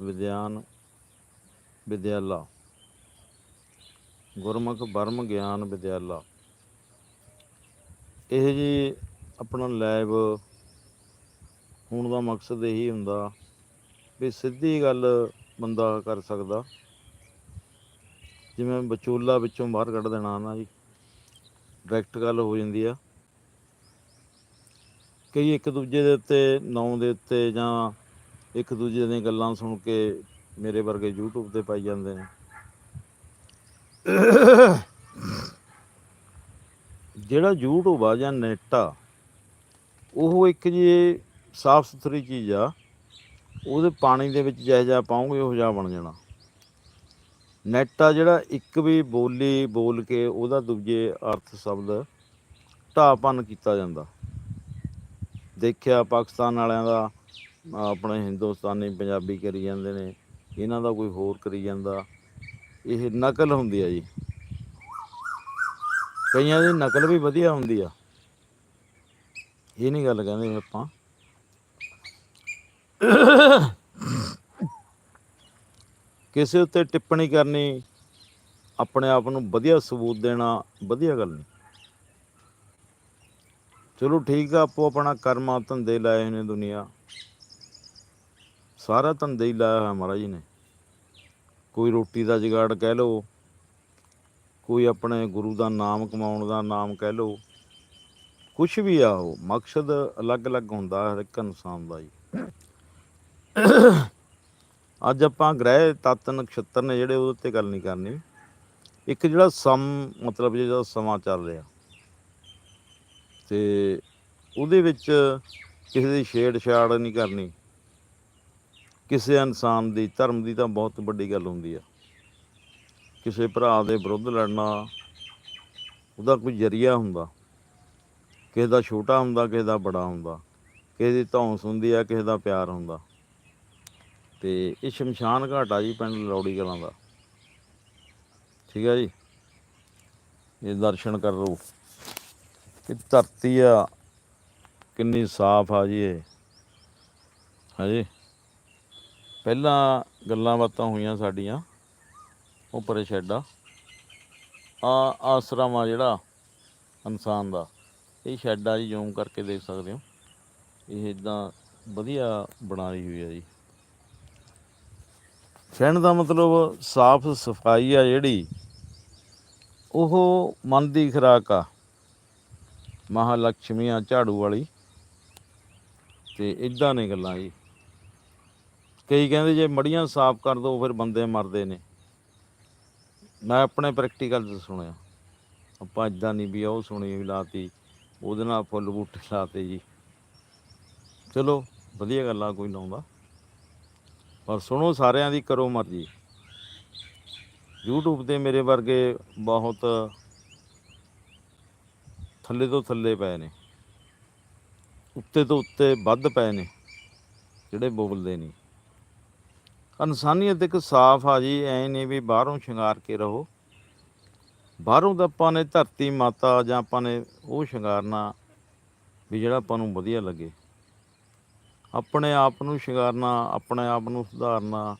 ਵਿਦਿਆਨ ਵਿਦਿਆਲਾ। ਗੁਰਮੁਖ ਬਰਮ ਗਿਆਨ ਵਿਦਿਆਲਾ। ਇਹ ਜੀ ਆਪਣਾ ਲੈਬ ਹੋਣ ਦਾ ਮਕਸਦ ਇਹੀ ਹੁੰਦਾ ਵੀ ਸਿੱਧੀ ਗੱਲ ਬੰਦਾ ਕਰ ਸਕਦਾ। ਜਿਵੇਂ ਵਿਚੋਲਾ ਵਿੱਚੋਂ ਬਾਹਰ ਕੱਢ ਦੇਣਾ ਨਾ ਜੀ। ਡਾਇਰੈਕਟ ਗੱਲ ਹੋ ਜਾਂਦੀ ਆ। ਕਈ ਇੱਕ ਦੂਜੇ ਦੇ ਉੱਤੇ, ਨਾਂ ਦੇ ਉੱਤੇ ਜਾਂ ਇੱਕ ਦੂਜੇ ਦੀਆਂ ਗੱਲਾਂ ਸੁਣ ਕੇ ਮੇਰੇ ਵਰਗੇ YouTube ਤੇ ਪਾਈ ਜਾਂਦੇ ਨੇ। ਜਿਹੜਾ YouTube ਆ ਜਾਂ ਨੈਟ ਆ, ਉਹ ਇੱਕ ਜੀ ਸਾਫ਼ ਸੁਥਰੀ ਚੀਜ਼ ਆ, ਉਹਦੇ ਪਾਣੀ ਦੇ ਵਿੱਚ ਜਿਹੋ ਜਿਹਾ ਪਾਉਂਗੇ ਉਹ ਜਿਹਾ ਬਣ ਜਾਣਾ। ਨੈਟ ਆ ਜਿਹੜਾ ਇੱਕ ਵੀ ਬੋਲੀ ਬੋਲ ਕੇ ਉਹਦਾ ਦੂਜੇ ਅਰਥ ਸ਼ਬਦ ਢਾਪਨ ਕੀਤਾ ਜਾਂਦਾ। ਦੇਖਿਆ ਪਾਕਿਸਤਾਨ ਵਾਲਿਆਂ ਦਾ ਆਪਣੇ ਹਿੰਦੁਸਤਾਨੀ ਪੰਜਾਬੀ ਕਰੀ ਜਾਂਦੇ ਨੇ, ਇਹਨਾਂ ਦਾ ਕੋਈ ਹੋਰ ਕਰੀ ਜਾਂਦਾ। ਇਹ ਨਕਲ ਹੁੰਦੀ ਆ ਜੀ। ਕਈਆਂ ਦੀ ਨਕਲ ਵੀ ਵਧੀਆ ਹੁੰਦੀ ਆ। ਇਹ ਨਹੀਂ ਗੱਲ ਕਹਿੰਦੇ ਆਪਾਂ। ਕਿਸੇ ਉੱਤੇ ਟਿੱਪਣੀ ਕਰਨੀ, ਆਪਣੇ ਆਪ ਨੂੰ ਵਧੀਆ ਸਬੂਤ ਦੇਣਾ ਵਧੀਆ ਗੱਲ ਨਹੀਂ। ਚਲੋ ਠੀਕ ਆ, ਆਪੋ ਆਪਣਾ ਕਰਮਾ ਧੰਦੇ ਲਾਏ ਨੇ ਦੁਨੀਆ। ਸਾਰਾ ਧੰਦੇ ਹੀ ਲਾਇਆ ਹੋਇਆ ਮਹਾਰਾਜ ਜੀ ਨੇ। ਕੋਈ ਰੋਟੀ ਦਾ ਜਗਾੜ ਕਹਿ ਲਓ, ਕੋਈ ਆਪਣੇ ਗੁਰੂ ਦਾ ਨਾਮ ਕਮਾਉਣ ਦਾ ਨਾਮ ਕਹਿ ਲਓ ਕੁਝ ਵੀ ਆ ਉਹ, ਮਕਸਦ ਅਲੱਗ-ਅਲੱਗ ਹੁੰਦਾ ਹਰ ਇੱਕ ਇਨਸਾਨ ਦਾ ਜੀ। ਅੱਜ ਆਪਾਂ ਗ੍ਰਹਿ, ਤੱਤ, ਨਕਸ਼ਤਰ ਨੇ ਜਿਹੜੇ ਉਹਦੇ ਉੱਤੇ ਗੱਲ ਨਹੀਂ ਕਰਨੀ। ਇੱਕ ਜਿਹੜਾ ਸਮ, ਮਤਲਬ ਜਿਹੜਾ ਸਮਾਂ ਚੱਲ ਰਿਹਾ। ਤੇ ਉਹਦੇ ਵਿੱਚ ਕਿਸੇ ਦੀ ਛੇੜ ਛਾੜ ਨਹੀਂ ਕਰਨੀ। ਕਿਸੇ ਇਨਸਾਨ ਦੀ, ਧਰਮ ਦੀ ਤਾਂ ਬਹੁਤ ਵੱਡੀ ਗੱਲ ਹੁੰਦੀ ਆ। ਕਿਸੇ ਭਰਾ ਦੇ ਵਿਰੁੱਧ ਲੜਨਾ, ਉਹਦਾ ਕੋਈ ਜਰੀਆ ਹੁੰਦਾ। ਕਿਸੇ ਦਾ ਛੋਟਾ ਹੁੰਦਾ, ਕਿਸੇ ਦਾ ਬੜਾ ਹੁੰਦਾ। ਕਿਸੇ ਦੀ ਧੌਂਸ ਹੁੰਦੀ ਆ, ਕਿਸੇ ਦਾ ਪਿਆਰ ਹੁੰਦਾ। ਤੇ ਇਹ ਸ਼ਮਸ਼ਾਨ ਘਾਟ ਆ ਜੀ ਪਿੰਡ ਲੌੜੀ ਕਲਾਂ ਦਾ। ਠੀਕ ਆ ਜੀ? ਇਹ ਦਰਸ਼ਨ ਕਰ। ਲਓ ਇਹ ਧਰਤੀ ਆ, ਕਿੰਨੀ ਸਾਫ਼ ਆ ਜੀ ਇਹ। ਹਾਂਜੀ? ਪਹਿਲਾਂ ਗੱਲਾਂ ਬਾਤਾਂ ਹੋਈਆਂ ਸਾਡੀਆਂ, ਉਹ ਪਰੇ ਸ਼ੈੱਡ ਆ। ਆ ਆਸਰਮ ਆ ਜਿਹੜਾ ਇਨਸਾਨ ਦਾ, ਇਹ ਸ਼ੈੱਡ ਆ ਜੀ, ਜ਼ੂਮ ਕਰਕੇ ਦੇਖ ਸਕਦੇ ਹੋ। ਇਹ ਇਦਾਂ ਵਧੀਆ ਬਣਾਈ ਹੋਈ ਆ ਜੀ। ਕਹਿਣ ਦਾ ਮਤਲਬ ਸਾਫ਼ ਸਫ਼ਾਈ ਆ ਜਿਹੜੀ, ਉਹ ਮਨ ਦੀ ਖੁਰਾਕ ਆ। ਮਹਾਲక్ష్ਮੀ ਆ ਝਾੜੂ ਵਾਲੀ, ਤੇ ਇਦਾਂ ਨੇ ਗੱਲਾਂ ਜੀ। ਕਈ ਕਹਿੰਦੇ ਜੇ ਮੜੀਆਂ ਸਾਫ਼ ਕਰ ਦੋ, ਫਿਰ ਬੰਦੇ ਮਰਦੇ ਨੇ। ਮੈਂ ਆਪਣੇ ਪ੍ਰੈਕਟੀਕਲ ਤੋਂ ਸੁਣਿਆ। ਆਪਾਂ ਇਦਾਂ ਨਹੀਂ ਵੀ ਉਹ ਸੁਣੀ ਵੀ ਲਾਤੀ, ਉਹਦੇ ਨਾਲ ਫੁੱਲ ਬੂਟੇ ਲਾਤੇ ਜੀ। ਚਲੋ, ਵਧੀਆ ਗੱਲ ਆ, ਕੋਈ ਲਾਉਂਦਾ ਪਰ ਸੁਣੋ, ਸਾਰਿਆਂ ਦੀ ਕਰੋ ਮਰਜ਼ੀ। YouTube ਤੇ ਮੇਰੇ ਵਰਗੇ ਬਹੁਤ ਥੱਲੇ ਤੋਂ ਥੱਲੇ ਪਏ ਨੇ। ਉੱਤੇ ਤੋਂ ਉੱਤੇ ਵੱਧ ਪਏ ਨੇ, ਜਿਹੜੇ ਬੋਲਦੇ ਨਹੀਂ। ਇਨਸਾਨੀਅਤ ਇੱਕ ਸਾਫ਼ ਆ ਜੀ, ਐ ਨਹੀਂ ਵੀ ਬਾਹਰੋਂ ਸ਼ਿੰਗਾਰ ਕੇ ਰਹੋ। ਬਾਹਰੋਂ ਤਾਂ ਆਪਾਂ ਨੇ ਧਰਤੀ ਮਾਤਾ ਜਾਂ ਆਪਾਂ ਨੇ ਉਹ ਸ਼ਿੰਗਾਰਨਾ ਵੀ ਜਿਹੜਾ ਆਪਾਂ ਨੂੰ ਵਧੀਆ ਲੱਗੇ। ਆਪਣੇ ਆਪ ਨੂੰ ਸ਼ਿੰਗਾਰਨਾ, ਆਪਣੇ ਆਪ ਨੂੰ ਸੁਧਾਰਨਾ,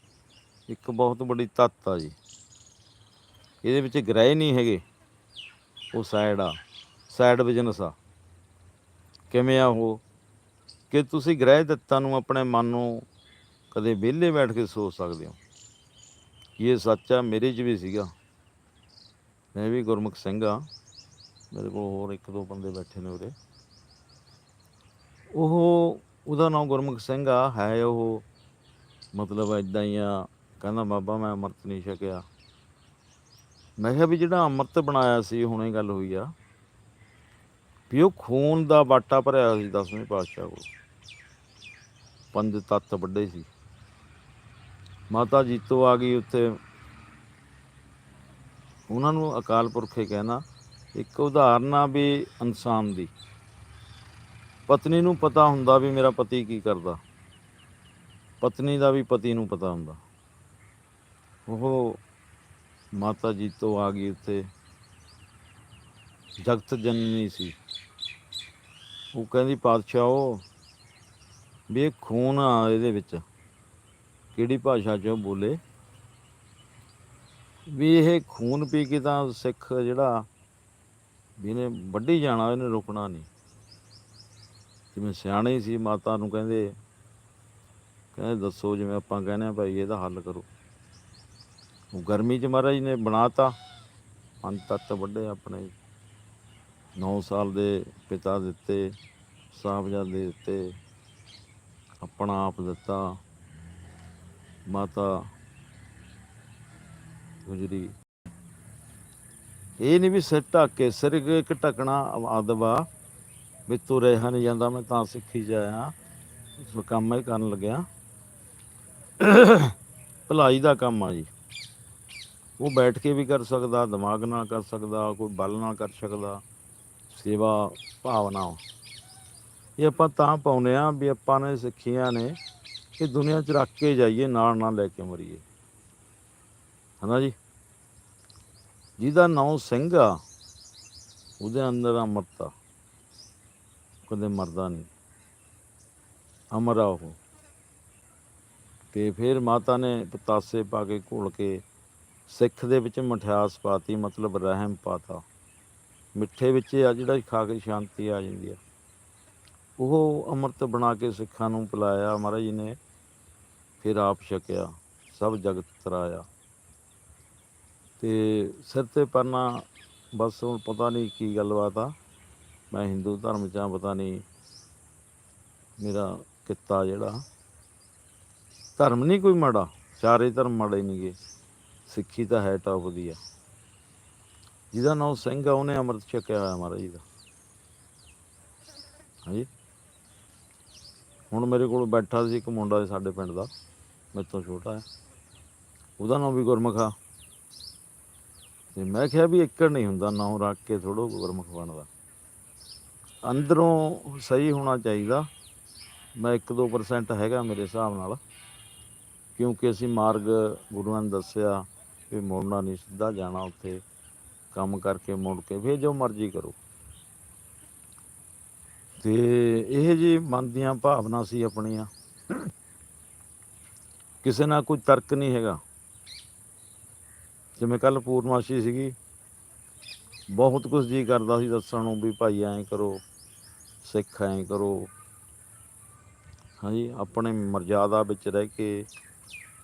ਇੱਕ ਬਹੁਤ ਵੱਡੀ ਤੱਤ ਆ ਜੀ। ਇਹਦੇ ਵਿੱਚ ਗ੍ਰਹਿ ਨਹੀਂ ਹੈਗੇ, ਉਹ ਸਾਈਡ ਆ ਸਾਈਡ ਬਿਜ਼ਨਸ ਆ। ਕਿਵੇਂ ਆ ਉਹ? ਕਿ ਤੁਸੀਂ ਗ੍ਰਹਿ ਦਿੱਤਾਂ ਨੂੰ ਆਪਣੇ ਮਨ ਨੂੰ ਕਦੇ ਵਿਹਲੇ ਬੈਠ ਕੇ ਸੋਚ ਸਕਦੇ ਹੋ। ਕਿ ਇਹ ਸੱਚ ਆ, ਮੇਰੇ 'ਚ ਵੀ ਸੀਗਾ। ਮੈਂ ਵੀ ਗੁਰਮੁਖ ਸਿੰਘ ਆ। ਮੇਰੇ ਕੋਲ ਹੋਰ ਇੱਕ ਦੋ ਬੰਦੇ ਬੈਠੇ ਨੇ ਉਰੇ। ਉਹ, ਉਹਦਾ ਨਾਮ ਗੁਰਮੁਖ ਸਿੰਘ ਆ। ਹੈ ਉਹ, ਮਤਲਬ ਇਦਾਂ ਹੀ ਆ। ਕਹਿੰਦਾ, ਬਾਬਾ, ਮੈਂ ਅੰਮ੍ਰਿਤ ਨਹੀਂ ਛਕਿਆ। ਮੈਂ ਕਿਹਾ ਵੀ ਜਿਹੜਾ ਅੰਮ੍ਰਿਤ ਬਣਾਇਆ ਸੀ, ਹੁਣੇ ਗੱਲ ਹੋਈ ਆ। ਵੀ ਉਹ ਖੂਨ ਦਾ ਬਾਟਾ ਭਰਿਆ ਸੀ ਦਸਵੇਂ ਪਾਤਸ਼ਾਹ ਕੋਲ। ਪੰਜ ਤੱਤ ਵੱਡੇ ਸੀ। ਮਾਤਾ ਜੀਤੋ ਆ ਗਈ ਉੱਥੇ। ਉਹਨਾਂ ਨੂੰ ਅਕਾਲ ਪੁਰਖੇ ਕਹਿਣਾ ਇੱਕ ਉਦਾਹਰਨ ਆ ਵੀ ਇਨਸਾਨ ਦੀ। ਪਤਨੀ ਨੂੰ ਪਤਾ ਹੁੰਦਾ ਵੀ ਮੇਰਾ ਪਤੀ ਕੀ ਕਰਦਾ। ਪਤਨੀ ਦਾ ਵੀ ਪਤੀ ਨੂੰ ਪਤਾ ਹੁੰਦਾ। ਉਹ ਮਾਤਾ ਜੀਤੋ ਆ ਗਈ ਉੱਥੇ। ਜਗਤ ਜਨਨੀ ਸੀ। ਉਹ ਕਹਿੰਦੀ, ਪਾਤਸ਼ਾਹ ਉਹ ਵੀ ਇਹ ਖੂਨ ਆ ਇਹਦੇ ਵਿੱਚ। ਕਿਹੜੀ ਭਾਸ਼ਾ 'ਚ ਬੋਲੇ? ਵੀ ਇਹ ਖੂਨ ਪੀ ਕੇ ਤਾਂ ਸਿੱਖ ਜਿਹੜਾ, ਵੀ ਇਹਨੇ ਵੱਢੀ ਜਾਣਾ, ਇਹਨੇ ਰੁਕਣਾ ਨਹੀਂ। ਜਿਵੇਂ ਸਿਆਣੇ ਸੀ, ਮਾਤਾ ਨੂੰ ਕਹਿੰਦੇ ਕਹਿੰਦੇ ਦੱਸੋ ਜਿਵੇਂ ਆਪਾਂ ਕਹਿੰਦੇ ਆ ਭਾਈ ਇਹਦਾ ਹੱਲ ਕਰੋ। ਉਹ ਗਰਮੀ 'ਚ ਮਹਾਰਾਜ ਨੇ ਬਣਾਤਾ, ਪੰਜ ਤੱਤ ਵੱਡੇ ਆਪਣੇ। 9 ਸਾਲ ਦੇ ਪਿਤਾ ਦਿੱਤੇ ਸਾਹਿਬਜ਼ਾਦੇ ਦਿੱਤੇ, ਆਪਣਾ ਆਪ ਦਿੱਤਾ। ਮਾਤਾ ਗੁਜਰੀ। ਇਹ ਨਹੀਂ ਵੀ ਸਿਰ ਢੱਕ ਕੇ, ਸਿਰ ਇੱਕ ਢੱਕਣਾ ਆਦਵਾ ਵੀ ਤੂੰ ਰਹਿਆ ਨਹੀਂ ਜਾਂਦਾ, ਮੈਂ ਤਾਂ ਸਿੱਖੀ ਜਾਇਆ। ਇਸ ਕੰਮ ਹੀ ਕਰਨ ਲੱਗਿਆ। ਭਲਾਈ ਦਾ ਕੰਮ ਆ ਜੀ। ਉਹ ਬੈਠ ਕੇ ਵੀ ਕਰ ਸਕਦਾ, ਦਿਮਾਗ ਨਾਲ ਕਰ ਸਕਦਾ, ਕੋਈ ਬਲ ਨਾਲ ਕਰ ਸਕਦਾ, ਸੇਵਾ, ਭਾਵਨਾ। ਇਹ ਆਪਾਂ ਤਾਂ ਪਾਉਨੇ ਆ ਵੀ ਆਪਾਂ ਨੇ ਸਿੱਖੀਆਂ ਨੇ। ਕਿ ਦੁਨੀਆ 'ਚ ਰੱਖ ਕੇ ਜਾਈਏ, ਨਾਲ ਨਾਲ ਲੈ ਕੇ ਮਰੀਏ। ਹਨਾ ਜੀ? ਜਿਹਦਾ ਨਾਂ ਸਿੰਘ ਆ, ਉਹਦੇ ਅੰਦਰ ਅਮਰਤਾ ਕਦੇ ਮਰਦਾ ਨਹੀਂ। ਅਮਰ ਆ ਉਹ। ਤੇ ਫਿਰ ਮਾਤਾ ਨੇ ਪਤਾਸੇ ਪਾ ਕੇ ਘੋਲ ਕੇ ਸਿੱਖ ਦੇ ਵਿੱਚ ਮਠਿਆਸ ਪਾਤੀ, ਮਤਲਬ ਰਹਿਮ ਪਾਤਾ। ਮਿੱਠੇ ਵਿੱਚ ਆ ਜਿਹੜਾ ਖਾ ਕੇ ਸ਼ਾਂਤੀ ਆ ਜਾਂਦੀ ਆ। ਉਹ ਅੰਮ੍ਰਿਤ ਬਣਾ ਕੇ ਸਿੱਖਾਂ ਨੂੰ ਪਿਲਾਇਆ, ਮਹਾਰਾਜ ਜੀ ਨੇ ਫਿਰ ਆਪ ਛਕਿਆ, ਸਭ ਜਗਤ ਤਰਾਇਆ। ਤੇ ਸਿਰ ਤੇ ਪਰਨਾ, ਬਸ ਹੁਣ ਪਤਾ ਨਹੀਂ ਕੀ ਗੱਲਬਾਤ ਆ। ਮੈਂ ਹਿੰਦੂ ਧਰਮ ਚ ਆ, ਪਤਾ ਨਹੀਂ ਮੇਰਾ ਕਿੱਤਾ ਜਿਹੜਾ। ਧਰਮ ਨਹੀਂ ਕੋਈ ਮਾੜਾ, ਸਾਰੇ ਧਰਮ ਮਾੜੇ ਨਹੀਂਗੇ ਸਿੱਖੀ ਤਾਂ ਹੈ ਟੌਪ ਦੀ ਆ। ਜਿਹਦਾ ਨਾਮ ਸਿੰਘ ਆ, ਉਹਨੇ ਅੰਮ੍ਰਿਤ ਛਕਿਆ ਹੋਇਆ ਮਹਾਰਾਜ ਜੀ ਦਾ। ਹਾਂਜੀ। ਹੁਣ ਮੇਰੇ ਕੋਲ ਬੈਠਾ ਸੀ ਇੱਕ ਮੁੰਡਾ ਸਾਡੇ ਪਿੰਡ ਦਾ। ਮੇਰੇ ਤੋਂ ਛੋਟਾ ਹੈ। ਉਹਦਾ ਨਾਮ ਵੀ ਗੁਰਮੁਖ ਆ। ਤੇ ਮੈਂ ਕਿਹਾ ਵੀ ਇੱਕੜ ਨਹੀਂ ਹੁੰਦਾ, ਨਾਮ ਰੱਖ ਕੇ ਥੋੜੋ ਗੁਰਮੁਖ ਬਣਦਾ। ਅੰਦਰੋਂ ਸਹੀ ਹੋਣਾ ਚਾਹੀਦਾ। ਮੈਂ 1-2% ਹੈਗਾ ਮੇਰੇ ਹਿਸਾਬ ਨਾਲ। ਕਿਉਂਕਿ ਅਸੀਂ ਮਾਰਗ ਗੁਰੂਆਂ ਨੇ ਦੱਸਿਆ ਵੀ ਮੁੜਨਾ ਨਹੀਂ, ਸਿੱਧਾ ਜਾਣਾ ਉੱਥੇ। ਕੰਮ ਕਰਕੇ ਮੁੜ ਕੇ ਫਿਰ ਜੋ ਮਰਜ਼ੀ ਕਰੋ। ਤੇ ਇਹ ਜੀ ਮਨ ਦੀਆਂ ਭਾਵਨਾ ਸੀ ਆਪਣੀਆਂ। ਕਿਸੇ ਨਾਲ ਕੋਈ ਤਰਕ ਨਹੀਂ ਹੈਗਾ। ਜਿਵੇਂ ਕੱਲ ਪੂਰਨਮਾਸ਼ੀ ਸੀਗੀ, ਬਹੁਤ ਕੁਝ ਜੀ ਕਰਦਾ ਸੀ ਦੱਸਣ ਨੂੰ ਵੀ ਭਾਈ ਐਂ ਕਰੋ, ਸਿੱਖ ਐਂ ਕਰੋ। ਹਾਂਜੀ, ਆਪਣੇ ਮਰਜ਼ਾਦਾ ਵਿੱਚ ਰਹਿ ਕੇ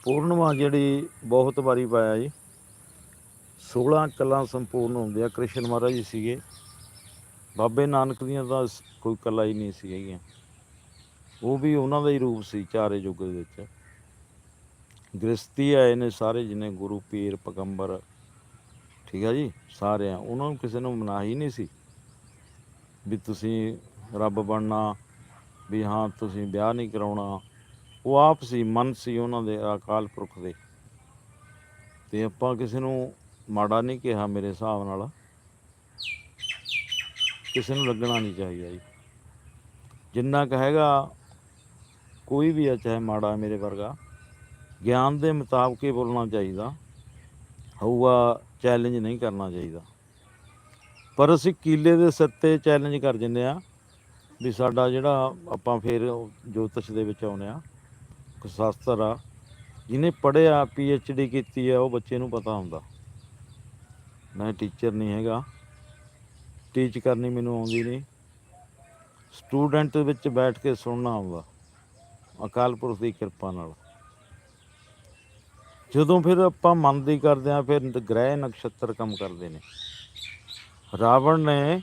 ਪੂਰਨਮਾ ਜਿਹੜੀ ਬਹੁਤ ਵਾਰੀ ਪਾਇਆ ਜੀ। 16 ਕਲਾਂ ਸੰਪੂਰਨ ਹੁੰਦੀਆਂ, ਕ੍ਰਿਸ਼ਨ ਮਹਾਰਾਜ ਜੀ ਸੀਗੇ। ਬਾਬੇ ਨਾਨਕ ਦੀਆਂ ਤਾਂ ਕੋਈ ਕਲਾ ਹੀ ਨਹੀਂ ਸੀ ਹੈਗੀਆਂ। ਉਹ ਵੀ ਉਹਨਾਂ ਦਾ ਹੀ ਰੂਪ ਸੀ, ਚਾਰੇ ਯੁੱਗ ਦੇ ਵਿੱਚ। ਗ੍ਰਸਤੀ ਆਏ ਨੇ ਸਾਰੇ ਜਿਨੇ ਗੁਰੂ, ਪੀਰ, ਪਗੰਬਰ, ਠੀਕ ਆ ਜੀ ਸਾਰੇ ਆ ਉਹਨਾਂ ਨੂੰ ਕਿਸੇ ਨੂੰ ਮਨਾਹੀ ਨਹੀਂ ਸੀ ਵੀ ਤੁਸੀਂ ਰੱਬ ਬਣਨਾ, ਵੀ ਹਾਂ ਤੁਸੀਂ ਵਿਆਹ ਨਹੀਂ ਕਰਾਉਣਾ, ਉਹ ਆਪ ਸੀ, ਮਨ ਸੀ ਉਹਨਾਂ ਦੇ ਅਕਾਲ ਪੁਰਖ ਦੇ। ਤੇ ਆਪਾਂ ਕਿਸੇ ਨੂੰ ਮਾੜਾ ਨਹੀਂ ਕਿਹਾ ਮੇਰੇ ਹਿਸਾਬ ਨਾਲ। ਕਿਸੇ ਨੂੰ ਲੱਗਣਾ ਨਹੀਂ ਚਾਹੀਦਾ ਜੀ। ਜਿੰਨਾ ਕੁ ਹੈਗਾ, ਕੋਈ ਵੀ ਆ, ਚਾਹੇ ਮਾੜਾ ਮੇਰੇ ਵਰਗਾ। ਗਿਆਨ ਦੇ ਮੁਤਾਬਕ ਹੀ ਬੋਲਣਾ ਚਾਹੀਦਾ। ਹੋਊਗਾ ਚੈਲੰਜ ਨਹੀਂ ਕਰਨਾ ਚਾਹੀਦਾ। ਪਰ ਅਸੀਂ ਕੀਲੇ ਦੇ ਸਿਰ ਤੇ ਚੈਲੰਜ ਕਰ ਦਿੰਦੇ ਆ ਵੀ ਸਾਡਾ ਜਿਹੜਾ ਆਪਾਂ ਫਿਰ ਜੋਤਿਸ਼ ਦੇ ਵਿੱਚ ਆਉਨੇ ਆ ਇੱਕ ਸ਼ਾਸਤਰ ਆ, ਜਿਹਨੇ ਪੜ੍ਹਿਆ ਪੀ ਐਚ ਡੀ ਕੀਤੀ ਆ ਉਹ ਬੱਚੇ ਨੂੰ ਪਤਾ ਹੁੰਦਾ। ਮੈਂ ਟੀਚਰ ਨਹੀਂ ਹੈਗਾ। ਟੀਚ ਕਰਨੀ ਮੈਨੂੰ ਆਉਂਦੀ ਨਹੀਂ। ਸਟੂਡੈਂਟ ਵਿੱਚ ਬੈਠ ਕੇ ਸੁਣਨਾ ਆਉਂਦਾ। ਅਕਾਲ ਪੁਰਖ ਦੀ ਕਿਰਪਾ ਨਾਲ। ਜਦੋਂ ਫਿਰ ਆਪਾਂ ਮਨ ਦੀ ਕਰਦੇ ਆ ਫਿਰ ਗ੍ਰਹਿ ਨਕਸ਼ਤਰ ਕੰਮ ਕਰਦੇ ਨੇ। ਰਾਵਣ ਨੇ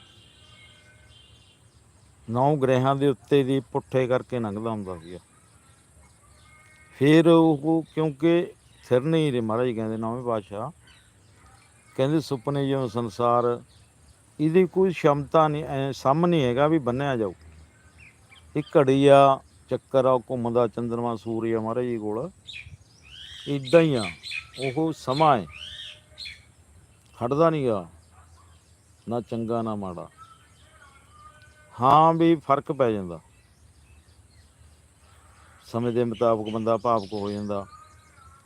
ਨੌ ਗ੍ਰਹਿਆਂ ਦੇ ਉੱਤੇ ਦੀ ਪੁੱਠੇ ਕਰਕੇ ਲੰਘਦਾ ਹੁੰਦਾ ਸੀਗਾ। ਫਿਰ ਉਹ ਕਿਉਂਕਿ ਸਿਰ ਨਹੀਂ ਰੇ ਮਹਾਰਾਜ ਕਹਿੰਦੇ ਨੌਵੇਂ ਪਾਤਸ਼ਾਹ, ਕਹਿੰਦੇ ਸੁਪਨੇ ਜਿਉਂ ਸੰਸਾਰ, ਇਹਦੀ ਕੋਈ ਸ਼ਮਤਾ ਨਹੀਂ, ਐ ਨਹੀਂ ਹੈਗਾ ਵੀ ਬੰਨਿਆ ਜਾਊ। ਇਹ ਘੜੀ ਆ ਚੱਕਰ ਆ ਘੁੰਮਦਾ, ਚੰਦਰਮਾ ਸੂਰਜ ਆ ਮਹਾਰਾਜ ਜੀ ਕੋਲ। ਇਦਾਂ ਹੀ ਆ, ਉਹ ਸਮਾਂ ਹੈ। ਹਟਦਾ ਨਹੀਂਗਾ ਨਾ ਚੰਗਾ ਨਾ ਮਾੜਾ। ਹਾਂ ਵੀ ਫ਼ਰਕ ਪੈ ਜਾਂਦਾ। ਸਮੇਂ ਦੇ ਮੁਤਾਬਕ ਬੰਦਾ ਭਾਵਕ ਹੋ ਜਾਂਦਾ।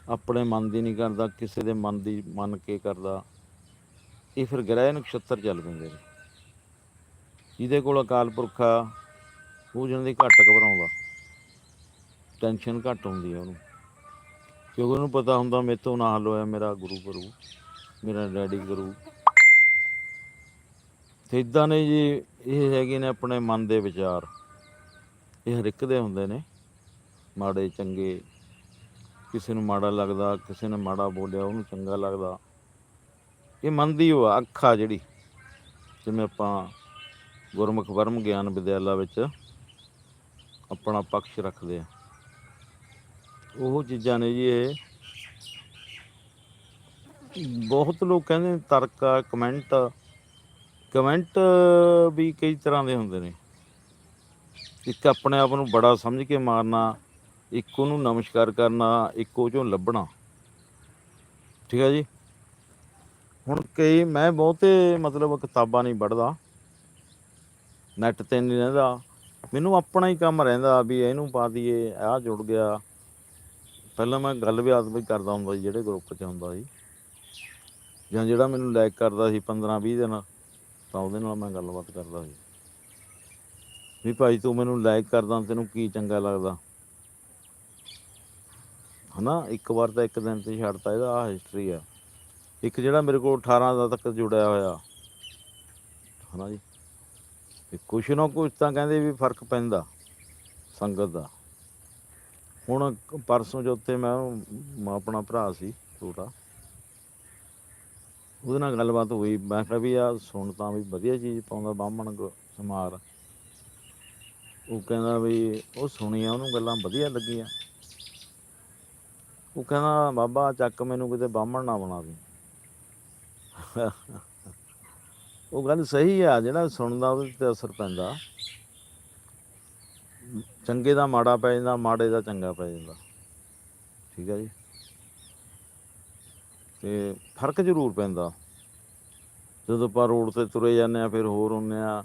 ਆਪਣੇ ਮਨ ਦੀ ਨਹੀਂ ਕਰਦਾ, ਕਿਸੇ ਦੇ ਮਨ ਦੀ ਮੰਨ ਕੇ ਕਰਦਾ। ਇਹ ਫਿਰ ਗ੍ਰਹਿ ਨਕਸ਼ਤਰ ਚੱਲ ਪੈਂਦੇ ਨੇ। ਜਿਹਦੇ ਕੋਲ ਅਕਾਲ ਪੁਰਖ ਆ, ਉਹ ਜਣ ਦੀ ਘੱਟ ਘਬਰਾਉਂਦਾ ਟੈਨਸ਼ਨ ਘੱਟ ਹੁੰਦੀ ਆ ਉਹਨੂੰ। ਕਿਉਂਕਿ ਉਹਨੂੰ ਪਤਾ ਹੁੰਦਾ ਮੇਰੇ ਤੋਂ ਨਾ ਹੱਲ ਹੋਇਆ ਮੇਰਾ ਗੁਰੂ ਕਰੂ ਮੇਰਾ ਡੈਡੀ ਕਰੂ ਤੇ ਇਦਾਂ ਨੇ ਜੀ ਇਹ ਹੈਗੇ ਨੇ ਆਪਣੇ ਮਨ ਦੇ ਵਿਚਾਰ। ਇਹ ਹਰ ਇੱਕ ਦੇ ਹੁੰਦੇ ਨੇ। ਮਾੜੇ ਚੰਗੇ ਕਿਸੇ ਨੂੰ ਮਾੜਾ ਲੱਗਦਾ ਕਿਸੇ ਨੇ ਮਾੜਾ ਬੋਲਿਆ ਉਹਨੂੰ ਚੰਗਾ ਲੱਗਦਾ। ਇਹ ਮਨ ਦੀ ਉਹ ਆ, ਅੱਖ ਆ ਜਿਹੜੀ ਜਿਵੇਂ ਆਪਾਂ ਗੁਰਮੁਖ ਵਰਮ ਗਿਆਨ ਵਿਦਿਆਲਾ ਵਿੱਚ ਆਪਣਾ ਪੱਖ ਰੱਖਦੇ ਆ। ਉਹ ਚੀਜ਼ਾਂ ਨੇ ਜੀ ਇਹ। ਬਹੁਤ ਲੋਕ ਕਹਿੰਦੇ ਨੇ ਤਰਕ, ਕਮੈਂਟ। ਕਮੈਂਟ ਵੀ ਕਈ ਤਰ੍ਹਾਂ ਦੇ ਹੁੰਦੇ ਨੇ। ਇੱਕ ਆਪਣੇ ਆਪ ਨੂੰ ਬੜਾ ਸਮਝ ਕੇ ਮਾਰਨਾ, ਇੱਕ ਉਹਨੂੰ ਨਮਸਕਾਰ ਕਰਨਾ, ਇੱਕ ਉਹ ਚੋਂ ਲੱਭਣਾ। ਠੀਕ ਹੈ ਜੀ? ਹੁਣ ਕਈ, ਮੈਂ ਬਹੁਤੇ ਮਤਲਬ ਕਿਤਾਬਾਂ ਨਹੀਂ ਪੜ੍ਹਦਾ। ਨੈਟ ਤੇ ਨਹੀਂ ਰਹਿੰਦਾ। ਮੈਨੂੰ ਆਪਣਾ ਹੀ ਕੰਮ ਰਹਿੰਦਾ ਵੀ ਇਹਨੂੰ ਪਾ ਦਈਏ, ਆਹ ਜੁੜ ਗਿਆ। ਪਹਿਲਾਂ ਮੈਂ ਗੱਲ ਵੀ ਆਦਮੀ ਕਰਦਾ ਹੁੰਦਾ ਸੀ, ਜਿਹੜੇ ਗਰੁੱਪ 'ਚ ਹੁੰਦਾ ਸੀ। ਜਾਂ ਜਿਹੜਾ ਮੈਨੂੰ ਲਾਈਕ ਕਰਦਾ ਸੀ 15 20 ਦਿਨ, ਤਾਂ ਉਹਦੇ ਨਾਲ ਮੈਂ ਗੱਲਬਾਤ ਕਰਦਾ ਸੀ। ਵੀ ਭਾਈ ਤੂੰ ਮੈਨੂੰ ਲਾਈਕ ਕਰਦਾ, ਤੈਨੂੰ ਕੀ ਚੰਗਾ ਲੱਗਦਾ? ਹਨਾ, ਇੱਕ ਵਾਰ ਤਾਂ ਇੱਕ ਦਿਨ ਤੇ ਛੱਡਤਾ ਇਹਦਾ ਆ ਹਿਸਟਰੀ ਆ। ਇੱਕ ਜਿਹੜਾ ਮੇਰੇ ਕੋਲ 18 ਦਾ ਤੱਕ ਜੁੜਿਆ ਹੋਇਆ। ਹਨਾ ਜੀ? ਤੇ ਕੁਛ ਨਾ ਕੁਛ ਤਾਂ ਕਹਿੰਦੇ ਵੀ ਫ਼ਰਕ ਪੈਂਦਾ, ਸੰਗਤ ਦਾ। ਹੁਣ ਕ- ਪਰਸੋਂ ਚੌਥੇ ਮੈਂ ਉਹ- ਆਪਣਾ ਭਰਾ ਸੀ, ਛੋਟਾ। ਉਹਦੇ ਨਾਲ ਗੱਲਬਾਤ ਹੋਈ। ਮੈਂ ਕਿਹਾ ਵੀ ਆ ਸੁਣ ਤਾਂ ਵੀ ਵਧੀਆ ਚੀਜ਼ ਪਾਉਂਦਾ, ਬਾਹਮਣ ਸਮਾਰ। ਉਹ ਕਹਿੰਦਾ ਵੀ ਉਹ ਸੁਣੀਆਂ, ਉਹਨੂੰ ਗੱਲਾਂ ਵਧੀਆ ਲੱਗੀਆਂ। ਉਹ ਕਹਿੰਦਾ, ਬਾਬਾ, ਚੱਕ ਮੈਨੂੰ ਕਿਤੇ ਬਾਹਮਣ ਨਾ ਬਣਾ ਦੇ। ਉਹ ਗੱਲ ਸਹੀ ਆ, ਜਿਹੜਾ ਸੁਣਦਾ ਉਹਦੇ ਤੇ ਅਸਰ ਪੈਂਦਾ। ਚੰਗੇ ਦਾ ਮਾੜਾ ਪੈ ਜਾਂਦਾ, ਮਾੜੇ ਦਾ ਚੰਗਾ ਪੈ ਜਾਂਦਾ। ਠੀਕ ਹੈ ਜੀ? ਤੇ ਫ਼ਰਕ ਜ਼ਰੂਰ ਪੈਂਦਾ। ਜਦੋਂ ਆਪਾਂ ਰੋਡ ਤੇ ਤੁਰੇ ਜਾਂਦੇ ਆ ਫਿਰ ਹੋਰ ਹੁੰਨੇ ਆ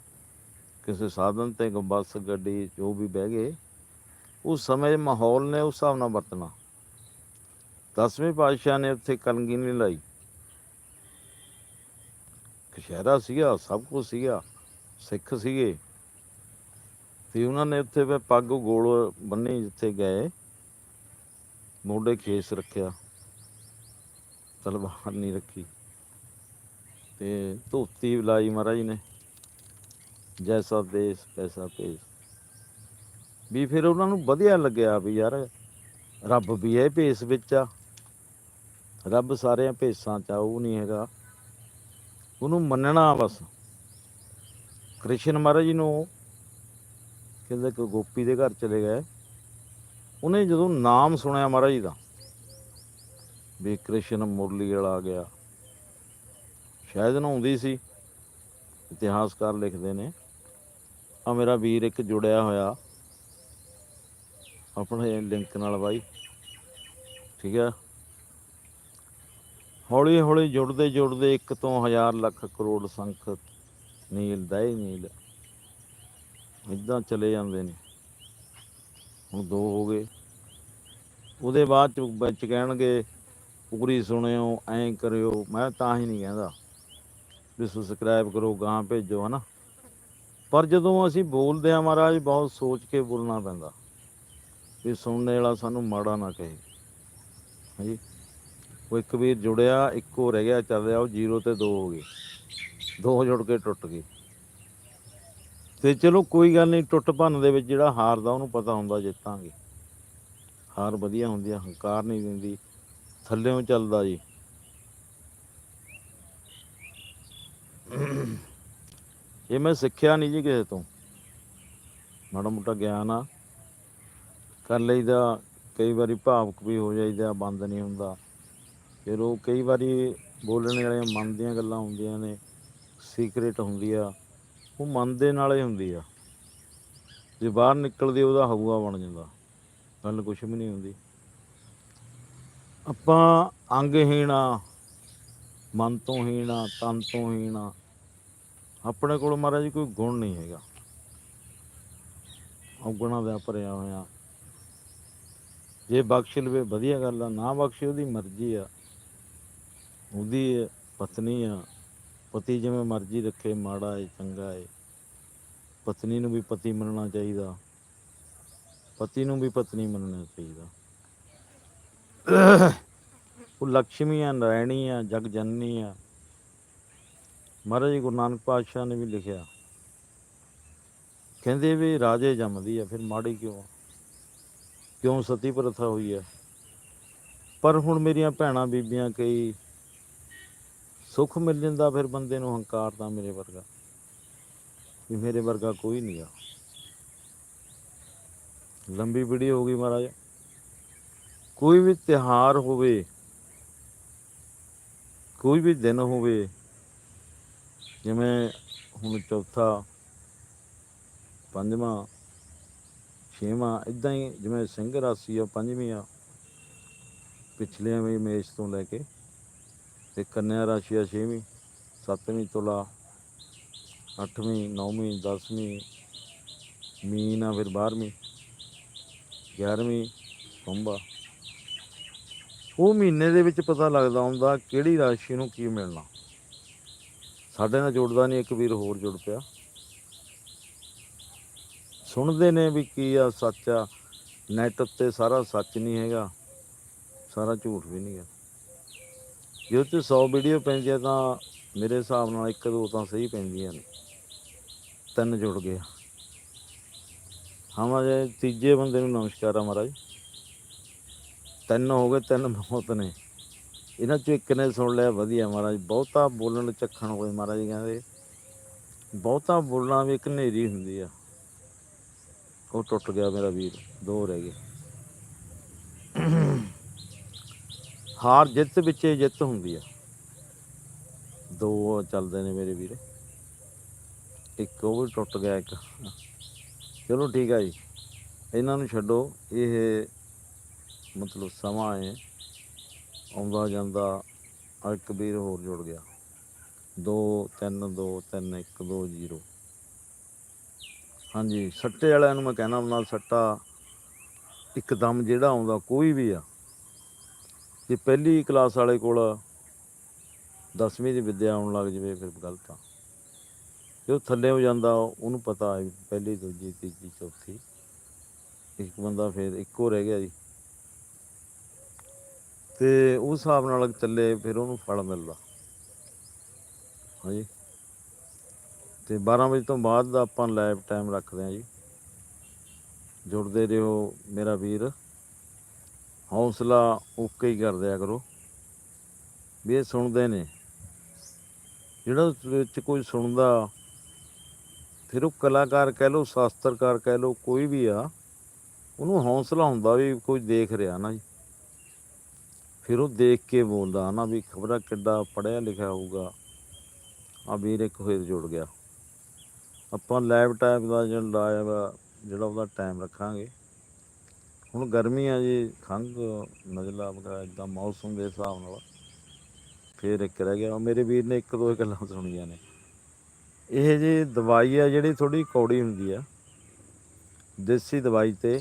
ਕਿਸੇ ਸਾਧਨ ਤੇ ਗ- ਬੱਸ, ਗੱਡੀ, ਜੋ ਵੀ ਬਹਿ ਗਏ, ਉਸ ਸਮੇਂ ਮਾਹੌਲ ਨੇ ਉਸ ਹਿਸਾਬ ਨਾਲ ਵਰਤਣਾ। ਦਸਵੇਂ ਪਾਤਸ਼ਾਹ ਨੇ ਉੱਥੇ ਕਲਗੀ ਨਹੀਂ ਲਾਈ। ਕਸ਼ਹਿਰਾ ਸੀਗਾ, ਸਭ ਕੁਝ ਸੀਗਾ, ਸਿੱਖ ਸੀਗੇ। ਤੇ ਉਹਨਾਂ ਨੇ ਉੱਥੇ ਫਿਰ ਪੱਗ ਗੋਲ ਬੰਨੀ ਜਿੱਥੇ ਗਏ। ਮੋਢੇ ਖੇਸ ਰੱਖਿਆ। ਤਲਵਾਰ ਨਹੀਂ ਰੱਖੀ। ਤੇ ਧੋਤੀ ਲਾਈ ਮਹਾਰਾਜ ਨੇ। ਜੈਸਾ ਦੇਸ, ਪੈਸਾ ਭੇਸ। ਵੀ ਫਿਰ ਉਹਨਾਂ ਨੂੰ ਵਧੀਆ ਲੱਗਿਆ ਵੀ ਯਾਰ, ਰੱਬ ਵੀ ਇਹ ਭੇਸ ਵਿੱਚ ਆ। ਰੱਬ ਸਾਰਿਆਂ ਭੇਸਾਂ ਚ ਆ, ਉਹ ਨਹੀਂ ਹੈਗਾ। ਉਹਨੂੰ ਮੰਨਣਾ ਬਸ। ਕ੍ਰਿਸ਼ਨ ਮਹਾਰਾਜ ਨੂੰ ਕਹਿੰਦੇ ਕਿ ਗੋਪੀ ਦੇ ਘਰ ਚਲੇ ਗਏ। ਉਹਨੇ ਜਦੋਂ ਨਾਮ ਸੁਣਿਆ ਮਹਾਰਾਜ ਜੀ ਦਾ, ਵੀ ਕ੍ਰਿਸ਼ਨ ਮੁਰਲੀ ਵਾਲਾ ਆ ਗਿਆ। ਸ਼ਾਇਦ ਨਹਾਉਂਦੀ ਸੀ, ਇਤਿਹਾਸਕਾਰ ਲਿਖਦੇ ਨੇ, ਆ ਮੇਰਾ ਵੀਰ ਇੱਕ ਜੁੜਿਆ ਹੋਇਆ, ਆਪਣੇ ਲਿੰਕ ਨਾਲ ਬਾਈ, ਠੀਕ ਹੈ ਹੌਲੀ ਹੌਲੀ ਜੁੜਦੇ ਜੁੜਦੇ ਇੱਕ ਤੋਂ ਹਜ਼ਾਰ ਲੱਖ ਕਰੋੜ ਸੰਖ ਨੀਲ, ਦਹਿ ਨੀਲ ਇਦਾਂ ਚਲੇ ਜਾਂਦੇ ਨੇ। ਹੁਣ ਦੋ ਹੋ ਗਏ। ਉਹਦੇ ਬਾਅਦ ਚ ਵਿੱਚ ਕਹਿਣਗੇ, ਪੂਰੀ ਸੁਣਿਓ, ਐਂ ਕਰਿਓ। ਮੈਂ ਤਾਂ ਹੀ ਨਹੀਂ ਕਹਿੰਦਾ ਵੀ ਸਬਸਕ੍ਰਾਈਬ ਕਰੋ ਗਾਂ ਭੇਜੋ, ਹਨਾ। ਪਰ ਜਦੋਂ ਅਸੀਂ ਬੋਲਦੇ ਆ ਮਹਾਰਾਜ, ਬਹੁਤ ਸੋਚ ਕੇ ਬੋਲਣਾ ਪੈਂਦਾ। ਵੀ ਸੁਣਨੇ ਵਾਲਾ ਸਾਨੂੰ ਮਾੜਾ ਨਾ ਕਹੇ। ਹਾਂਜੀ। ਉਹ ਇੱਕ ਵੀਰ ਜੁੜਿਆ, ਇੱਕੋ ਰਹਿ ਗਿਆ, ਚੱਲ ਰਿਹਾ, ਉਹ ਜ਼ੀਰੋ ਤੇ ਦੋ ਹੋ ਗਏ। ਦੋ ਜੁੜ ਕੇ ਟੁੱਟ ਗਏ। ਤੇ ਚਲੋ ਕੋਈ ਗੱਲ ਨਹੀਂ, ਟੁੱਟ ਭੰਨ ਦੇ ਵਿੱਚ ਜਿਹੜਾ ਹਾਰਦਾ ਉਹਨੂੰ ਪਤਾ ਹੁੰਦਾ ਜਿੱਤਾਂਗੇ। ਹਾਰ ਵਧੀਆ ਹੁੰਦੀ ਆ, ਹੰਕਾਰ ਨਹੀਂ ਦਿੰਦੀ। ਥੱਲੇੋਂ ਚੱਲਦਾ ਜੀ। ਇਹ ਮੈਂ ਸਿੱਖਿਆ ਨਹੀਂ ਜੀ ਕਿਸੇ ਤੋਂ। ਮਾੜਾ ਮੋਟਾ ਗਿਆਨ ਆ। ਕਰ ਲਈਦਾ, ਕਈ ਵਾਰੀ ਭਾਵਕ ਵੀ ਹੋ ਜਾਈਦਾ, ਬੰਦ ਨਹੀਂ ਹੁੰਦਾ। ਫਿਰ ਉਹ ਕਈ ਵਾਰੀ ਬੋਲਣ ਵਾਲੀਆਂ ਮਨ ਦੀਆਂ ਗੱਲਾਂ ਹੁੰਦੀਆਂ ਨੇ ਸੀਕ੍ਰੇਟ ਹੁੰਦੀ ਆ। ਉਹ ਮਨ ਦੇ ਨਾਲ ਹੀ ਹੁੰਦੀ ਆ। ਜੇ ਬਾਹਰ ਨਿਕਲਦੀ ਉਹਦਾ ਹਊਆ ਬਣ ਜਾਂਦਾ। ਗੱਲ ਕੁਛ ਵੀ ਨਹੀਂ ਹੁੰਦੀ। ਆਪਾਂ ਅੰਗਹੀਣ ਆ ਮਨ ਤੋਂ ਹੀਣ ਆ ਤਨ ਤੋਂ ਹੀਣ ਆ ਆਪਣੇ ਕੋਲ ਮਹਾਰਾਜ ਕੋਈ ਗੁਣ ਨਹੀਂ ਹੈਗਾ। ਔਗੁਣਾਂ ਦਾ ਭਰਿਆ ਹੋਇਆ। ਜੇ ਬਖਸ਼ ਲਵੇ, ਵਧੀਆ ਗੱਲ ਆ। ਨਾ ਬਖਸ਼ੇ, ਉਹਦੀ ਮਰਜ਼ੀ ਆ। ਉਹਦੀ ਪਤਨੀ ਆ। ਪਤੀ ਜਿਵੇਂ ਮਰਜ਼ੀ ਰੱਖੇ, ਮਾੜਾ ਏ, ਚੰਗਾ ਏ। ਪਤਨੀ ਨੂੰ ਵੀ ਪਤੀ ਮੰਨਣਾ ਚਾਹੀਦਾ। ਪਤੀ ਨੂੰ ਵੀ ਪਤਨੀ ਮੰਨਣਾ ਚਾਹੀਦਾ। ਉਹ ਲక్ష్ਮੀ ਆ ਨਾਰਾਇਣੀ ਆ ਜਗ ਜਨਨੀ ਆ ਮਹਾਰਾਜ ਗੁਰੂ ਨਾਨਕ ਪਾਤਸ਼ਾਹ ਨੇ ਵੀ ਲਿਖਿਆ। ਕਹਿੰਦੇ ਵੀ ਰਾਜੇ ਜੰਮਦੀ ਆ, ਫਿਰ ਮਾੜੀ ਕਿਉਂ? ਕਿਉਂ ਸਤੀ ਪ੍ਰਥਾ ਹੋਈ ਆ? ਪਰ ਹੁਣ ਮੇਰੀਆਂ ਭੈਣਾਂ, ਬੀਬੀਆਂ ਕਈ ਸੁੱਖ ਮਿਲ ਜਾਂਦਾ, ਫਿਰ ਬੰਦੇ ਨੂੰ ਹੰਕਾਰ ਤਾਂ ਮੇਰੇ ਵਰਗਾ। ਵੀ ਮੇਰੇ ਵਰਗਾ ਕੋਈ ਨਹੀਂ ਆ। ਲੰਬੀ ਵੀਡੀਓ ਹੋ ਗਈ ਮਹਾਰਾਜ। ਕੋਈ ਵੀ ਤਿਹਾਰ ਹੋਵੇ, ਕੋਈ ਵੀ ਦਿਨ ਹੋਵੇ, ਜਿਵੇਂ ਹੁਣ ਚੌਥਾ, ਪੰਜਵਾਂ, ਛੇਵਾਂ ਇਦਾਂ ਹੀ ਜਿਵੇਂ ਸਿੰਘ ਰਾਸੀ ਆ, ਪੰਜਵੀਂ ਆ, ਪਿਛਲੇ ਵੀ ਮੇਸ਼ ਤੋਂ ਲੈ ਕੇ ਤੇ ਕੰਨਿਆ ਰਾਸ਼ੀ ਆ ਛੇਵੀਂ, ਸੱਤਵੀਂ ਤੁਲਾ, ਅੱਠਵੀਂ, ਨੌਵੀਂ, ਦਸਵੀਂ ਮੀਨ ਆ ਫਿਰ 12ਵੀਂ 11ਵੀਂ ਕੁੰਭਾ ਉਹ ਮਹੀਨੇ ਦੇ ਵਿੱਚ ਪਤਾ ਲੱਗਦਾ ਹੁੰਦਾ ਕਿਹੜੀ ਰਾਸ਼ੀ ਨੂੰ ਕੀ ਮਿਲਣਾ। ਸਾਡੇ ਨਾਲ ਜੁੜਦਾ ਨਹੀਂ ਇੱਕ ਵੀਰ, ਹੋਰ ਜੁੜ ਪਿਆ। ਸੁਣਦੇ ਨੇ ਵੀ ਕੀ ਆ, ਸੱਚ ਆ। ਨੈਟ ਉੱਤੇ ਸਾਰਾ ਸੱਚ ਨਹੀਂ ਹੈਗਾ, ਸਾਰਾ ਝੂਠ ਵੀ ਨਹੀਂ ਹੈ ਜੇ ਉੱਤੇ 100 ਵੀਡੀਓ ਪੈਂਦੀ ਆ ਤਾਂ ਮੇਰੇ ਹਿਸਾਬ ਨਾਲ ਇੱਕ ਦੋ ਤਾਂ ਸਹੀ ਪੈਂਦੀਆਂ ਨੇ। ਤਿੰਨ ਜੁੜ ਗਏ ਹਾਂ ਮਹਾਰਾਜ ਤੀਜੇ ਬੰਦੇ ਨੂੰ ਨਮਸਕਾਰ ਆ ਮਹਾਰਾਜ ਤਿੰਨ ਹੋ ਗਏ, ਤਿੰਨ ਬਹੁਤ ਨੇ। ਇਹਨਾਂ ਚੋਂ ਇੱਕ ਨੇ ਸੁਣ ਲਿਆ, ਵਧੀਆ ਮਹਾਰਾਜ ਬਹੁਤਾ ਬੋਲਣ ਚੱਖਣ ਹੋਏ ਮਹਾਰਾਜ ਕਹਿੰਦੇ। ਬਹੁਤਾ ਬੋਲਣਾ ਵੀ ਇੱਕ ਹਨੇਰੀ ਹੁੰਦੀ ਆ। ਉਹ ਟੁੱਟ ਗਿਆ ਮੇਰਾ ਵੀਰ, ਦੋ ਰਹਿ ਗਏ। ਹਾਰ ਜਿੱਤ ਵਿੱਚ ਹੀ ਜਿੱਤ ਹੁੰਦੀ ਆ। ਦੋ ਚੱਲਦੇ ਨੇ ਮੇਰੇ ਵੀਰ। ਇੱਕ ਉਹ ਵੀ ਟੁੱਟ ਗਿਆ, ਇੱਕ ਚਲੋ ਠੀਕ ਆ ਜੀ। ਇਹਨਾਂ ਨੂੰ ਛੱਡੋ, ਇਹ ਮਤਲਬ ਸਮਾਂ ਹੈ। ਆਉਂਦਾ ਜਾਂਦਾ ਇੱਕ ਵੀਰ ਹੋਰ ਜੁੜ ਗਿਆ। 2 3 2 3 1 2 0 ਹਾਂਜੀ, ਸੱਟੇ ਵਾਲਿਆਂ ਨੂੰ ਮੈਂ ਕਹਿਣਾ ਹੁੰਦਾ ਸੱਟਾ ਇੱਕਦਮ ਜਿਹੜਾ ਆਉਂਦਾ, ਕੋਈ ਵੀ ਆ। ਜੇ ਪਹਿਲੀ ਕਲਾਸ ਵਾਲੇ ਕੋਲ 10ਵੀਂ ਦੀ ਵਿੱਦਿਆ ਆਉਣ ਲੱਗ ਜਵੇ, ਫਿਰ ਗਲਤ ਆ। ਜੇ ਉਹ ਥੱਲੇ ਹੋ ਜਾਂਦਾ, ਉਹਨੂੰ ਪਤਾ ਹੈ ਪਹਿਲੀ, ਦੂਜੀ, ਤੀਜੀ, ਚੌਥੀ। ਇੱਕ ਬੰਦਾ ਫਿਰ ਇੱਕੋ ਰਹਿ ਗਿਆ ਜੀ। ਤੇ ਉਸ ਹਿਸਾਬ ਨਾਲ ਚੱਲੇ, ਫਿਰ ਉਹਨੂੰ ਫਲ ਮਿਲਦਾ। ਹਾਂਜੀ। ਤੇ 12 ਵਜੇ ਤੋਂ ਬਾਅਦ ਦਾ ਆਪਾਂ ਲਾਈਵ ਟਾਈਮ ਰੱਖਦੇ ਹਾਂ ਜੀ। ਜੁੜਦੇ ਰਹੋ ਮੇਰਾ ਵੀਰ। ਹੌਸਲਾ ਓਕੇ ਹੀ ਕਰ ਦਿਆ ਕਰੋ। ਵੀ ਇਹ ਸੁਣਦੇ ਨੇ। ਜਿਹੜਾ ਵਿੱਚ ਕੋਈ ਸੁਣਦਾ, ਫਿਰ ਉਹ ਕਲਾਕਾਰ ਕਹਿ ਲਓ, ਸ਼ਾਸਤਰਕਾਰ ਕਹਿ ਲਓ, ਕੋਈ ਵੀ ਆ, ਉਹਨੂੰ ਹੌਸਲਾ ਹੁੰਦਾ ਵੀ ਕੋਈ ਦੇਖ ਰਿਹਾ ਨਾ ਜੀ। ਫਿਰ ਉਹ ਦੇਖ ਕੇ ਬੋਲਦਾ, ਨਾ ਵੀ ਖਬਰਾਂ ਕਿੱਡਾ ਪੜਿਆ ਲਿਖਿਆ ਹੋਊਗਾ। ਆ ਵੀਰ ਇੱਕ ਹੋਏ ਜੁੜ ਗਿਆ। ਆਪਾਂ ਲੈਬ ਟਾਈਪ ਦਾ ਜਿਹੜਾ ਲਾਈਵ ਜਿਹੜਾ ਉਹਦਾ ਟਾਈਮ ਰੱਖਾਂਗੇ। ਹੁਣ ਗਰਮੀ ਆ ਜੀ, ਖੰਘ, ਨਜ਼ਲਾ ਵਗੈਰਾ ਇਦਾਂ ਮੌਸਮ ਦੇ ਹਿਸਾਬ ਨਾਲ। ਫਿਰ ਇੱਕ ਰਹਿ ਗਿਆ, ਮੇਰੇ ਵੀਰ ਨੇ ਇੱਕ ਦੋ ਗੱਲਾਂ ਸੁਣੀਆਂ ਨੇ। ਇਹ ਜੀ ਦਵਾਈ ਆ ਜਿਹੜੀ ਥੋੜੀ ਕੌੜੀ ਹੁੰਦੀ ਆ। ਦੇਸੀ ਦਵਾਈ ਤੇ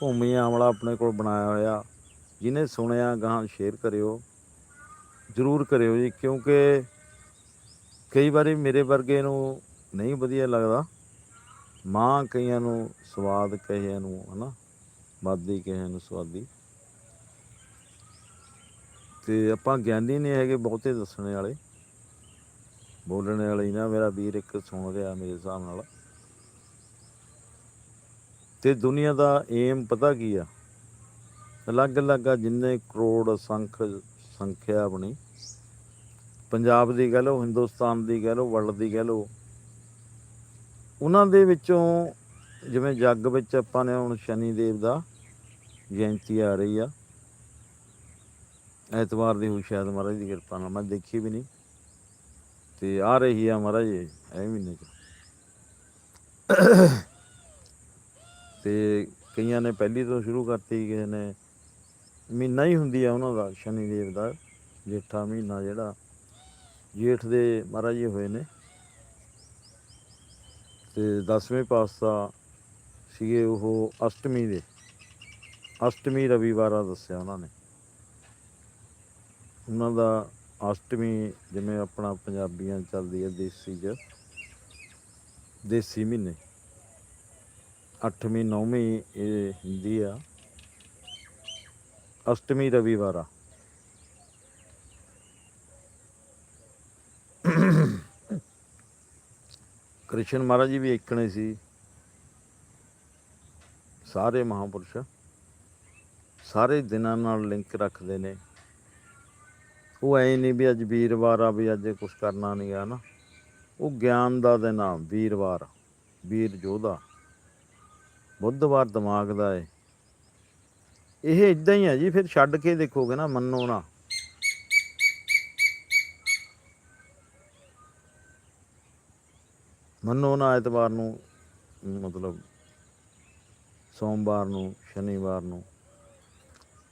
ਭੂਮੀ ਆਮਲਾ ਆਪਣੇ ਕੋਲ ਬਣਾਇਆ ਹੋਇਆ। ਜਿਹਨੇ ਸੁਣਿਆ, ਗਾਹਾਂ ਸ਼ੇਅਰ ਕਰਿਓ। ਜ਼ਰੂਰ ਕਰਿਓ ਜੀ, ਕਿਉਂਕਿ ਕਈ ਵਾਰੀ ਮੇਰੇ ਵਰਗੇ ਨੂੰ ਨਹੀਂ ਵਧੀਆ ਲੱਗਦਾ। ਮਾਂ ਕਈਆਂ ਨੂੰ, ਸਵਾਦ ਕਈਆਂ ਨੂੰ, ਹਨਾ। ਬਾਦੀ ਕਿਸੇ ਨੂੰ ਸਵਾਦੀ। ਤੇ ਆਪਾਂ ਗਿਆਨੀ ਨਹੀਂ ਹੈਗੇ, ਬਹੁਤੇ ਦੱਸਣ ਵਾਲੇ। ਬੋਲਣ ਵਾਲੇ ਨਾ, ਮੇਰਾ ਵੀਰ ਇੱਕ ਸੁਣ ਰਿਹਾ ਮੇਰੇ ਹਿਸਾਬ ਨਾਲ। ਤੇ ਦੁਨੀਆ ਦਾ ਏਮ ਪਤਾ ਕੀ ਆ? ਅਲੱਗ-ਅਲੱਗ ਆ, ਜਿੰਨੇ ਕਰੋੜ ਸੰਖ ਸੰਖਿਆ ਬਣੀ ਪੰਜਾਬ ਦੀ ਕਹਿ ਲਓ, ਹਿੰਦੁਸਤਾਨ ਦੀ ਕਹਿ ਲਓ ਵਰਲਡ ਦੀ ਕਹਿ ਲਓ। ਉਹਨਾਂ ਦੇ ਵਿੱਚੋਂ ਜਿਵੇਂ ਜੱਗ ਵਿੱਚ ਆਪਾਂ ਨੇ ਹੁਣ ਸ਼ਨੀ ਦੇਵ ਦਾ ਜਯੰਤੀ ਆ ਰਹੀ ਆ। ਐਤਵਾਰ ਦੀ ਹੋਈ ਸ਼ਾਇਦ ਮਹਾਰਾਜ ਦੀ ਕਿਰਪਾ ਨਾਲ, ਮੈਂ ਦੇਖੀ ਵੀ ਨਹੀਂ। ਤੇ ਆ ਰਹੀ ਆ ਮਹਾਰਾਜ ਇਹ ਮਹੀਨੇ ਚ। ਤੇ ਕਈਆਂ ਨੇ ਪਹਿਲੀ ਤੋਂ ਸ਼ੁਰੂ ਕਰਤੀ, ਕਿਸੇ ਨੇ ਮਹੀਨਾ ਹੀ ਹੁੰਦੀ ਆ ਉਹਨਾਂ ਦਾ, ਸ਼ਨੀ ਦੇਵ ਦਾ ਜੇਠਾ ਮਹੀਨਾ ਜਿਹੜਾ। ਜੇਠ ਦੇ ਮਹਾਰਾਜ ਜੀ ਹੋਏ ਨੇ। ਤੇ 10ਵੇਂ ਪਾਤਸ਼ਾਹ ਸੀਗੇ ਉਹ ਅਸ਼ਟਮੀ ਦੇ। ਅਸ਼ਟਮੀ ਰਵੀਵਾਰਾ ਦੱਸਿਆ ਉਹਨਾਂ ਨੇ। ਉਹਨਾਂ ਦਾ ਅਸ਼ਟਮੀ ਜਿਵੇਂ ਆਪਣਾ ਪੰਜਾਬੀਆਂ ਚੱਲਦੀ ਹੈ ਦੇਸੀ 'ਚ, ਦੇਸੀ ਮਹੀਨੇ। 8ਵੀਂ 9ਵੀਂ ਇਹ ਹਿੰਦੀ ਆ। ਅਸ਼ਟਮੀ ਰਵੀਵਾਰਾ। ਕ੍ਰਿਸ਼ਨ ਮਹਾਰਾਜ ਜੀ ਵੀ ਇੱਕਣੇ ਸੀ। ਸਾਰੇ ਮਹਾਪੁਰਸ਼ ਸਾਰੇ ਦਿਨਾਂ ਨਾਲ ਲਿੰਕ ਰੱਖਦੇ ਨੇ। ਉਹ ਐ ਨਹੀਂ ਵੀ ਅੱਜ ਵੀਰਵਾਰ ਆ ਵੀ ਅੱਜ ਕੁਝ ਕਰਨਾ ਨਹੀਂ ਆ ਨਾ। ਉਹ ਗਿਆਨ ਦਾ ਦਿਨ ਆ ਵੀਰਵਾਰ, ਵੀਰ ਜੋਧਾ। ਬੁੱਧਵਾਰ ਦਿਮਾਗ ਦਾ ਏ। ਇਹ ਇਦਾਂ ਹੀ ਆ ਜੀ, ਫਿਰ ਛੱਡ ਕੇ ਦੇਖੋਗੇ ਨਾ, ਮੰਨੋ ਨਾ। ਮੰਨੋ ਨਾ ਐਤਵਾਰ ਨੂੰ, ਮਤਲਬ ਸੋਮਵਾਰ ਨੂੰ, ਸ਼ਨੀਵਾਰ ਨੂੰ।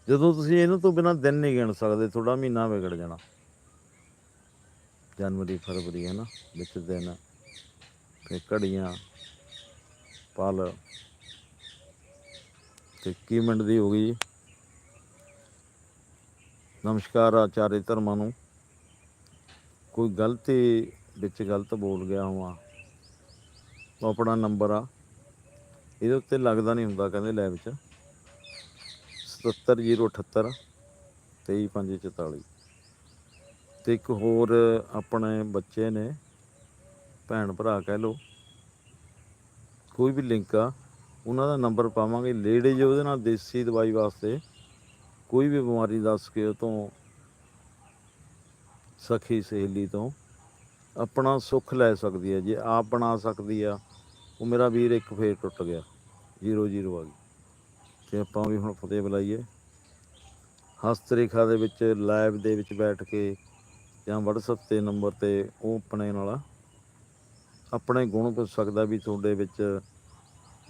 ਜਦੋਂ ਤੁਸੀਂ ਇਹਨਾਂ ਤੋਂ ਬਿਨਾ ਦਿਨ ਨਹੀਂ ਗਿਣ ਸਕਦੇ ਥੋੜਾ ਮਹੀਨਾ ਵਿਗੜ ਜਾਣਾ। ਜਨਵਰੀ, ਫਰਵਰੀ, ਹੈ ਨਾ, ਵਿੱਚ ਦਿਨ ਤੇ ਘੜੀਆਂ, ਪਲ। ਤੇ ਕੀ ਮਿੰਟ ਦੀ ਹੋ ਗਈ ਜੀ? ਨਮਸਕਾਰ ਆਚਾਰੇ ਧਰਮਾਂ ਨੂੰ। ਕੋਈ ਗਲਤੀ ਵਿੱਚ ਗਲਤ ਬੋਲ ਗਿਆ ਹੋਵਾਂ, ਉਹ ਆਪਣਾ ਨੰਬਰ ਆ। ਇਹਦੇ ਉੱਤੇ ਲੱਗਦਾ ਨਹੀਂ ਹੁੰਦਾ ਕਹਿੰਦੇ ਲੈਬ 'ਚ 77078 23544 ਤੇ ਇੱਕ ਹੋਰ ਆਪਣੇ ਬੱਚੇ ਨੇ, ਭੈਣ ਭਰਾ ਕਹਿ ਲੋ ਕੋਈ ਵੀ ਲਿੰਕ ਆ, ਉਹਨਾਂ ਦਾ ਨੰਬਰ ਪਾਵਾਂਗੇ। ਲੇਡੀਜ਼ ਉਹਦੇ ਨਾਲ ਦੇਸੀ ਦਵਾਈ ਵਾਸਤੇ ਕੋਈ ਵੀ ਬਿਮਾਰੀ ਦੱਸ ਕੇ ਉਹ ਤੋਂ ਸਖੀ ਸਹੇਲੀ ਤੋਂ ਆਪਣਾ ਸੁੱਖ ਲੈ ਸਕਦੀ ਹੈ। ਜੇ ਆਪ ਬਣਾ ਸਕਦੀ ਆ ਉਹ ਮੇਰਾ ਵੀਰ ਇੱਕ ਫੇਰ ਟੁੱਟ ਗਿਆ 00 ਆ ਗਈ। ਤੇ ਆਪਾਂ ਵੀ ਹੁਣ ਫਤਿਹ ਬੁਲਾਈਏ। ਹਸਤ ਰੇਖਾ ਦੇ ਵਿੱਚ, ਲਾਈਵ ਦੇ ਵਿੱਚ ਬੈਠ ਕੇ ਜਾਂ WhatsApp ਤੇ ਨੰਬਰ ਤੇ ਉਹ ਆਪਣੇ ਨਾਲ ਆਪਣੇ ਗੁਣ ਪੁੱਛ ਸਕਦਾ ਵੀ ਤੁਹਾਡੇ ਵਿੱਚ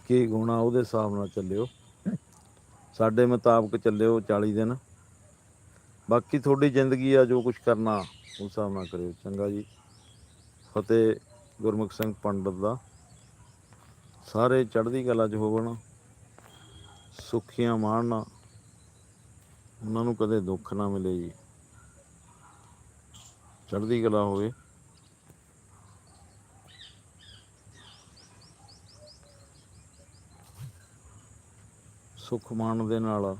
ਕੀ ਗੁਣ ਆ, ਉਹਦੇ ਹਿਸਾਬ ਨਾਲ ਚੱਲਿਓ। ਸਾਡੇ ਮੁਤਾਬਕ ਚੱਲਿਓ 40 ਦਿਨ। ਬਾਕੀ ਤੁਹਾਡੀ ਜ਼ਿੰਦਗੀ ਆ, ਜੋ ਕੁਝ ਕਰਨਾ, ਉਸ ਹਿਸਾਬ ਨਾਲ ਕਰਿਓ। ਚੰਗਾ ਜੀ। ਫਤਿਹ ਗੁਰਮੁਖ ਸਿੰਘ ਪੰਡਤ ਦਾ। ਸਾਰੇ ਚੜ੍ਹਦੀ ਕਲਾ 'ਚ ਹੋਵਣ, ਸੁਖੀਆਂ ਮਾਣਨ, ਉਹਨਾਂ ਨੂੰ ਕਦੇ ਦੁੱਖ ਨਾ ਮਿਲੇ ਜੀ। ਚੜ੍ਹਦੀ ਕਲਾ ਹੋਵੇ। ਸੁਖ ਮਾਣ ਦੇ ਨਾਲ